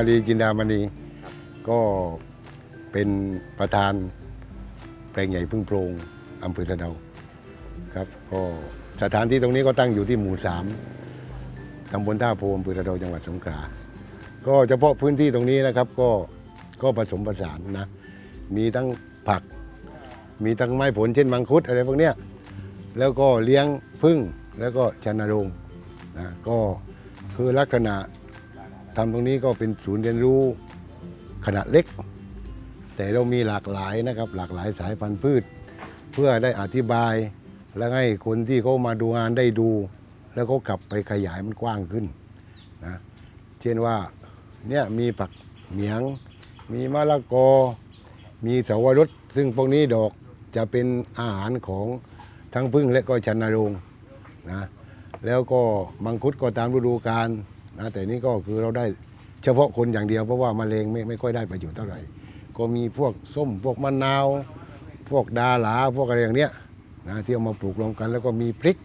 อารีจินดามณีก็เป็นประธานแปลงใหญ่พึ่งโพรงอำเภอสะเดาครับก็สถานที่ตรงนี้ก็ตั้งอยู่ที่หมู่สามตำบลท่าโพอำเภอสะเดาจังหวัดสงขลาก็เฉพาะพื้นที่ตรงนี้นะครับก็ก็ผสมผสานนะ มีทั้งผัก มีทั้งไม้ผลเช่นมังคุดอะไรพวกเนี้ยแล้วก็เลี้ยงพึ่งแล้วก็ชนโรงนะก็คือลักษณะ ทำตรงนี้ก็เป็นศูนย์เรียนรู้ขนาดเล็ก แต่เรามีหลากหลายนะครับหลากหลายสายพันธุ์พืช เพื่อได้อธิบายและให้คนที่เขามาดูงานได้ดู แล้วก็กลับไปขยายมันกว้างขึ้นนะเช่นว่าเนี่ยมีผักเหมียง มีมะละกอ มีเสาวรสซึ่งพวกนี้ดอกจะเป็นอาหารของทั้งพึ่งและก็ชันนรงนะแล้วก็มังคุดก็ตามฤดูกาล นะแต่นี่ก็คือเราได้เฉพาะคนอย่างเดียวเพราะว่ามะเร็งไม่ไม่ค่อยได้ประโยชน์เท่าไหร่ ก็มีพวกส้มพวกมะนาว พวกดาหลาพวกอะไรอย่างเนี้ยนะที่เอามาปลูกรวมกัน แล้วก็มีพริก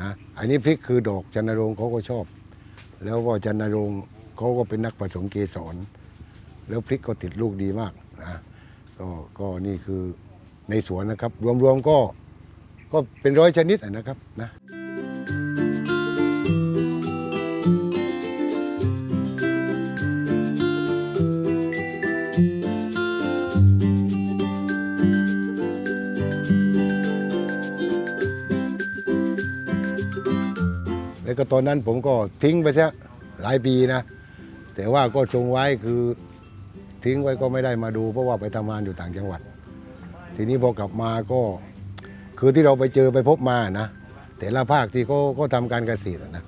นะอันนี้พริกคือดอกจันนรงเขาก็ชอบ แล้วก็จันนรงเขาก็เป็นนักผสมเกสรแล้วพริกก็ติดลูกดีมากนะก็ก็นี่คือในสวนนะครับ รวมๆก็ก็เป็นร้อยชนิดนะครับนะ แล้วก็ตอนนั้นผมก็ทิ้งไปซะหลายปีนะ แต่ว่าก็ทรงไว้คือทิ้งไว้ก็ไม่ได้มาดู เพราะว่าไปทำงานอยู่ต่างจังหวัด ทีนี้พอกลับมาก็ คือที่เราไปเจอไปพบมานะ แต่ละภาคที่เขาเขาทำการเกษตรนะ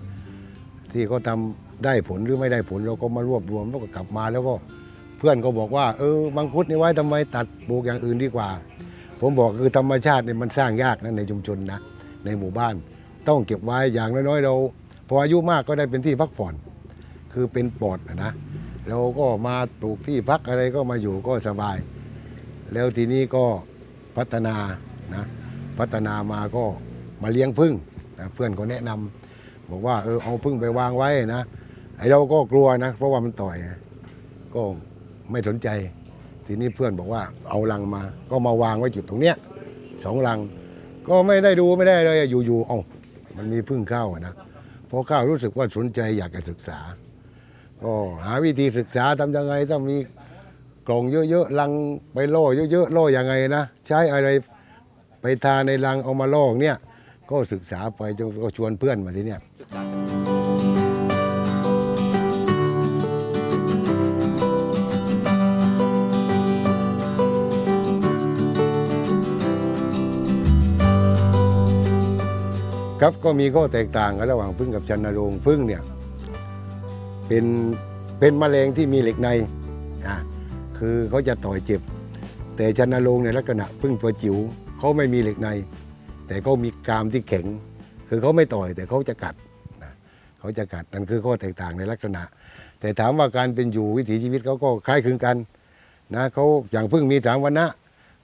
ที่เขาทำได้ผลหรือไม่ได้ผลเราก็มารวบรวมแล้วก็กลับมาแล้วก็เพื่อนก็บอกว่า เออมังคุดนี่ไว้ทำไมตัดปลูกอย่างอื่นดีกว่า ผมบอกคือธรรมชาติเนี่ยมันสร้างยากนะในชุมชนนะในหมู่บ้าน ต้องเก็บไว้อย่างน้อยๆเราพออายุมากก็ได้เป็นที่พักผ่อน คือเป็นปอดนะเราก็มาปลูกที่พักอะไรก็มาอยู่ก็สบาย แล้วทีนี้ก็พัฒนานะพัฒนามาก็มาเลี้ยงพึ่งนะเพื่อนก็แนะนำบอกว่าเออเอาพึ่งไปวางไว้นะไอเราก็กลัวนะ เพราะว่ามันต่อย ก็ไม่สนใจ ทีนี้เพื่อนบอกว่าเอาลังมา ก็มาวางไว้จุดตรงเนี้ยสองลัง ก็ไม่ได้ดูไม่ได้เลยอยู่ๆเอ้า มันมีพึ่งเข้าอะนะพอข้าวรู้สึกว่าสนใจอยากจะศึกษา ก็หาวิธีศึกษาทำยังไงต้องมีกล่องเยอะๆลังไปล่อเยอะๆล่อยังไงนะใช้อะไรไปทาในลังเอามาล่อเนี่ย ก็ศึกษาไปจนก็ชวนเพื่อนมาที่เนี่ย ครับก็มีข้อแตกต่างกันระหว่างพึ่งกับชันนโรงพึ่งเนี่ยเป็นเป็นแมลงที่มีเหล็กในอะคือเขาจะต่อยเจ็บ แต่ชันนโรงในลักษณะพึ่งตัวจิ๋วเขาไม่มีเหล็กใน แต่เขามีกรามที่แข็ง คือเขาไม่ต่อยแต่เขาจะกัดนะเขาจะกัดนั่นคือข้อแตกต่างในลักษณะ แต่ถามว่าการเป็นอยู่วิถีชีวิตเขาก็คล้ายคลึงกันนะเขาอย่างพึ่งมีสามวันนะ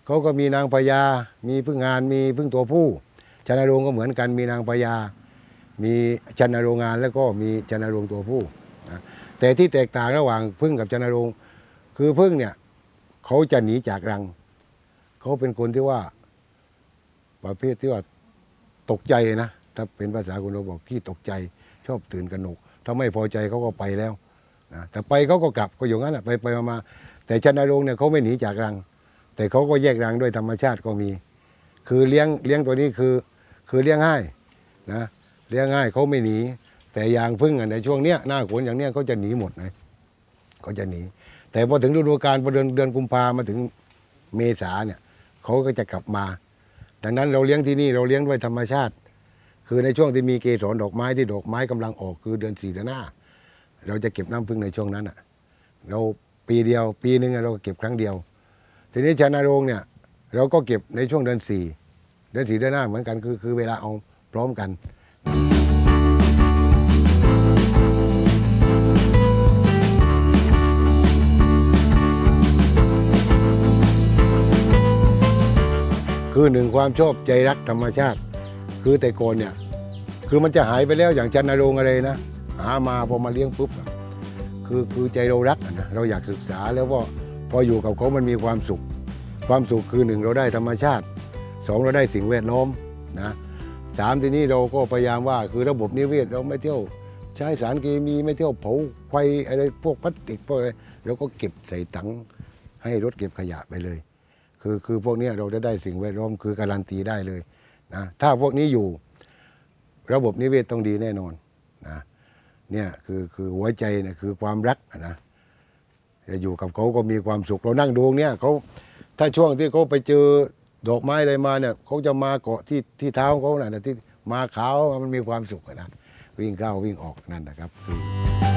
เขาก็มีนางพญามีพึ่งงานมีพึ่งตัวผู้ ชนนโรงก็เหมือนกันมีนางพญา มีชนนโรงงานแล้วก็มีชนนโรงตัวผู้นะแต่ที่แตกต่างระหว่างพึ่งกับชนนโรงคือพึ่งเนี่ยเขาจะหนีจากรัง เขาเป็นคนที่ว่าประเภทที่ว่าตกใจนะถ้าเป็นภาษาคนเราบอกขี้ตกใจชอบตื่นกระหนก ถ้าไม่พอใจเขาก็ไปแล้วนะแต่ไปเขาก็กลับก็อย่างนั้นไปไปมามาแต่ชนนโรงเนี่ยเขาไม่หนีจากรัง แต่เขาก็แยกรังด้วยธรรมชาติก็มี คือเลี้ยงเลี้ยงตัวนี้คือ คือเลี้ยงง่ายนะเลี้ยงง่ายเขาไม่หนี แต่ยางพึ่งในช่วงเนี้ยหน้าฝนอย่างเนี้ยเขาจะหนีหมดเลยเขาจะหนี แต่พอถึงฤดูกาลพอเดือนเดือนกุมภามาถึงเมษาเนี่ยเขาก็จะกลับมา ดังนั้นเราเลี้ยงที่นี่เราเลี้ยงด้วยธรรมชาติ คือในช่วงที่มีเกสรดอกไม้ที่ดอกไม้กำลังออกคือเดือนสี่เดือนหน้า เราจะเก็บน้ำพึ่งในช่วงนั้นอะ เราปีเดียว ปีหนึ่งเราก็เก็บครั้งเดียว ทีนี้ชานาโรงเนี่ยเราก็เก็บในช่วงเดือนสี่ เดือนสี่เดือนหน้าเหมือนกันคือคือเวลาเอาพร้อมกันคือหนึ่งความชอบใจรักธรรมชาติ คือแต่ก่อนเนี่ย คือมันจะหายไปแล้วอย่างจันนรงอะไรนะ หามาพอมาเลี้ยงปุ๊บคือคือใจเรารักนะเราอยากศึกษาแล้วว่าพออยู่กับเขามันมีความสุข ความสุขคือหนึ่งเราได้ธรรมชาติ สองเราได้สิ่งแวดล้อมนะสามทีนี้เราก็พยายามว่าคือระบบนิเวศเราไม่เที่ยวใช้สารเคมีไม่เที่ยวเผาไฟอะไรพวกพลาสติกพวกอะไรเราก็เก็บใส่ถังให้รถเก็บขยะไปเลย คือคือพวกนี้เราจะได้สิ่งแวดล้อมคือการันตีได้เลยนะถ้าพวกนี้อยู่ระบบนิเวศต้องดีแน่นอนนะเนี่ยคือคือหัวใจเนี่ยคือความรักนะจะอยู่กับเขาก็มีความสุขเรานั่งดูเนี่ยเขาถ้าช่วงที่เขาไปเจอ ดอกไม้อะไรมาเนี่ยเขาจะมาเกาะที่ที่เท้าเขาน่ะนะที่มาขาวมันมีความสุขนะวิ่งเข้าวิ่งออกนั่นนะครับคือ